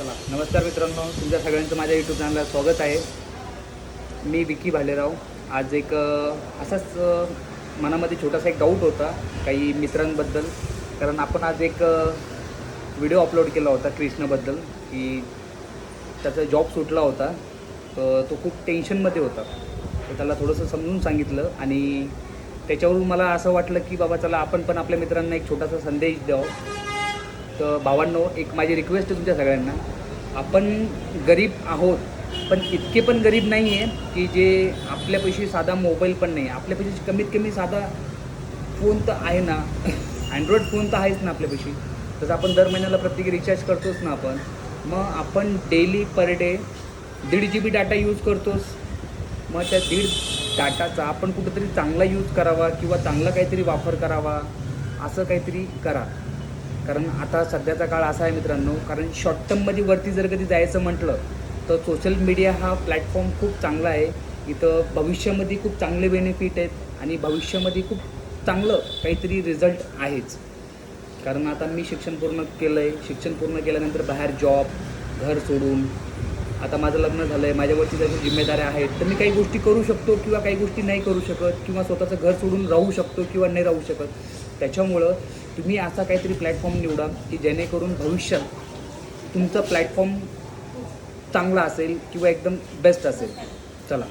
चला नमस्कार मित्रांनो तुमच्या सगळ्यांचं माझ्या यूट्यूब चॅनलला स्वागत आहे. मी विकी भालेराव. आज एक असाच मनामध्ये छोटासा एक डाऊट होता काही मित्रांबद्दल. कारण आपण आज एक व्हिडिओ अपलोड केला होता कृष्णाबद्दल की त्याचा जॉब सुटला होता. तर तो खूप टेन्शनमध्ये होता. तर त्याला थोडंसं समजून सांगितलं आणि त्याच्यावरून मला असं वाटलं की बाबा चला आपण पण आपल्या मित्रांना एक छोटासा संदेश द्यावं. तर भावांनो एक माझी रिक्वेस्ट आहे तुमच्या सगळ्यांना. आपण गरीब आहोत पण इतके पण गरीब नाही आहे की जे आपल्यापाशी साधा मोबाईल पण नाही. आपल्यापाशी कमीत कमी साधा फोन तर आहे ना. अँड्रॉइड फोन तर आहेच ना आपल्यापाशी तसं आपण दर महिन्याला प्रत्येक रिचार्ज करतोच ना आपण. मग आपण डेली पर डे दीड जी बी डाटा यूज करतोच मग त्या दीड डाटाचा आपण कुठंतरी चांगला यूज करावा किंवा चांगला काहीतरी वापर करावा असं काहीतरी करा. कारण आता सध्याचा काळ असा आहे मित्रांनो कारण शॉर्ट टर्ममध्ये वरती जर कधी जायचं म्हटलं तर सोशल मीडिया हा प्लॅटफॉर्म खूप चांगला आहे. इथं भविष्यामध्ये खूप चांगले बेनिफिट आहेत आणि भविष्यामध्ये खूप चांगलं काहीतरी रिझल्ट आहेच. कारण आता मी शिक्षण पूर्ण केलं आहे शिक्षण पूर्ण केल्यानंतर बाहेर जॉब घर सोडून आता माझं लग्न झालं आहे माझ्यावरती जशी जिम्मेदाऱ्या आहेत तर मी काही गोष्टी करू शकतो किंवा काही गोष्टी नाही करू शकत किंवा स्वतःचं घर सोडून राहू शकतो किंवा नाही राहू शकत. त्याच्यामुळं तुम्ही असा काहीतरी प्लॅटफॉर्म निवडा की जेणेकरून भविष्यात तुमचा प्लॅटफॉर्म चांगला असेल किंवा एकदम बेस्ट असेल. चला.